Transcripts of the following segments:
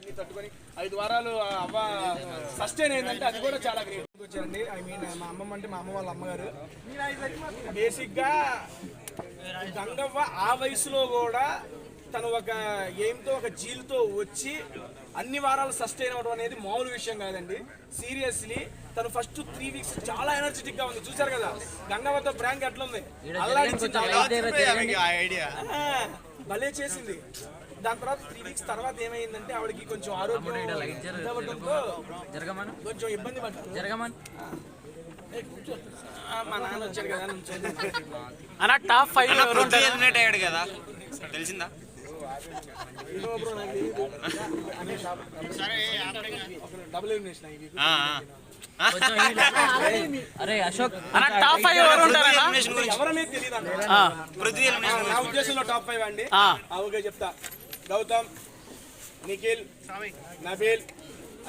అన్ని తట్టుకొని ఐదు వారాలు అవ్వ సస్టైన్ అయిందంటే అది కూడా చాలా గ్రేట్ వచ్చారండి. ఐ మీన్ మా అమ్మమ్మ అంటే మా అమ్మ వాళ్ళ అమ్మగారు. బేసిక్గా గంగవ్వ ఆ వయసులో కూడా తను ఒక ఎయిమ్తో ఒక జీల్తో వచ్చి అన్ని వారాలు సస్టైన్ అవడం అనేది మామూలు విషయం కాదండి. సీరియస్లీ తను ఫస్ట్ త్రీ వీక్స్ చాలా ఎనర్జెటిక్గా ఉంది. చూసారు కదా? గంగవ్వతో ప్రాంక్ ఎట్లా ఉంది భలే చేసింది. దాని తర్వాత త్రీ వీక్స్ తర్వాత ఏమైందంటే ఆవిడకి కొంచెం ఆరోగ్యం జరగమను కొంచెం ఇబ్బంది పడ్డారు జరగమను ఆ, మా నాన్న వచ్చాడు కదా. అన్న టాప్ ఫైవ్ ఎవరు ఉంటారు? ఎలిమినేట్ అయ్యాడు కదా. తెలిసిందా? డబుల్ ఎలిమినేషన్ అరే అశోక్ అన్న టాప్ ఫైవ్ ఎవరు గురించి. ఎవరనేది తెలియదు అన్న. ఆ, పృథ్వీ ఆ, ఎలిమినేషన్ నా ఉద్దేశంలో టాప్ ఫైవ్ అండి. చెప్తా. గౌతమ్ నిఖిల్ నబీల్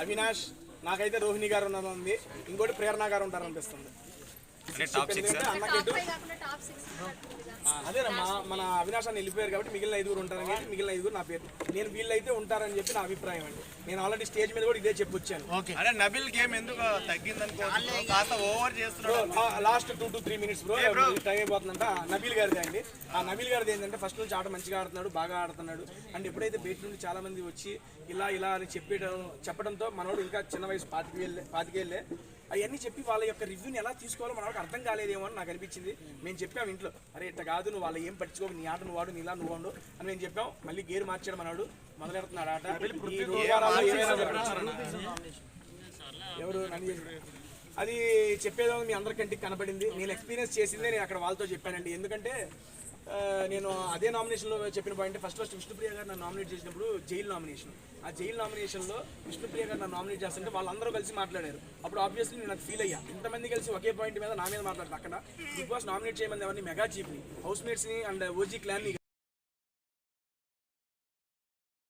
అవినాష్ నాకైతే రోహిణి గారు ఉన్నది. ఇంకోటి ప్రేరణ గారు ఉంటారు అనిపిస్తుంది అంటే టాప్ సిక్స్ ఎందుకంటే అన్నకెటు కాకుండా టాప్ సిక్స్ అదే మా మన అవినాష్ అని వెళ్ళిపోయారు కాబట్టి మిగిలిన ఐదుగురు ఉంటారని చెప్పి మిగిలిన ఐదుగురు నా పేరు. నేను వీళ్ళైతే ఉంటారని చెప్పి నా అభిప్రాయం అండి. నేను ఆల్రెడీ స్టేజ్ మీద కూడా ఇదే చెప్పొచ్చాను. అరే నబిల్ గేమ్ ఎందుకు తగ్గిందనుకో కాస్త ఓవర్ చేస్తున్నాడు. Last two to three minutes bro time అయిపోతుందంట Nabeel గారిది అండి. ఆ నబీల్ గారిది ఏంటంటే ఫస్ట్ నుంచి ఆట మంచిగా ఆడుతున్నాడు బాగా ఆడుతున్నాడు. అండ్ ఎప్పుడైతే బయట నుండి చాలా మంది వచ్చి ఇలా ఇలా అని చెప్పడం చెప్పడంతో మనోడు ఇంకా చిన్న వయసు పాతికేళ్ళే పాతికేళ్ళే. అవన్నీ చెప్పి వాళ్ళ యొక్క రివ్యూని ఎలా తీసుకోవాలో మనకు అర్థం కాలేదేమో అని నాకు అనిపించింది. మేము చెప్పాం ఇంట్లో అరే ఇట్లా కాదు నువ్వు వాళ్ళ ఏం పట్టించుకో నీ ఆట నువ్వు వాడు నీ ఇలా నువ్వు వండు అని మేము చెప్పాం. మళ్ళీ గేర్ మార్చాడు మనోడు మొదలెడుతున్నాడు ఆట. ఎవరు? నన్ను అది చెప్పేదో మీ అందరికంటికి కనపడింది. నేను ఎక్స్పీరియన్స్ చేసిందే నేను అక్కడ వాళ్ళతో చెప్పానండి. ఎందుకంటే నేను అదే నామినేషన్లో చెప్పిన పాయింట్ ఫస్ట్ ఫస్ట్ విష్ణుప్రియ గారు నన్ను నామినేట్ చేసినప్పుడు జైలు నామినేషన్ ఆ జైలు నామినేషన్లో విష్ణుప్రియ గారు నన్ను నామినేట్ చేస్తుంటే వాళ్ళందరూ కలిసి మాట్లాడారు. అప్పుడు ఆబ్వియస్లీ నేను నాకు ఫీల్ అయ్యా. ఇంతమంది కలిసి ఒకే పాయింట్ మీద నా మీద మాట్లాడారు. అక్కడ బిగ్ బాస్ నామినేట్ చేయమని ఎవరిని? మెగా చీఫ్ని హౌస్ మేట్స్ని అండ్ ఓజీ క్లాన్ని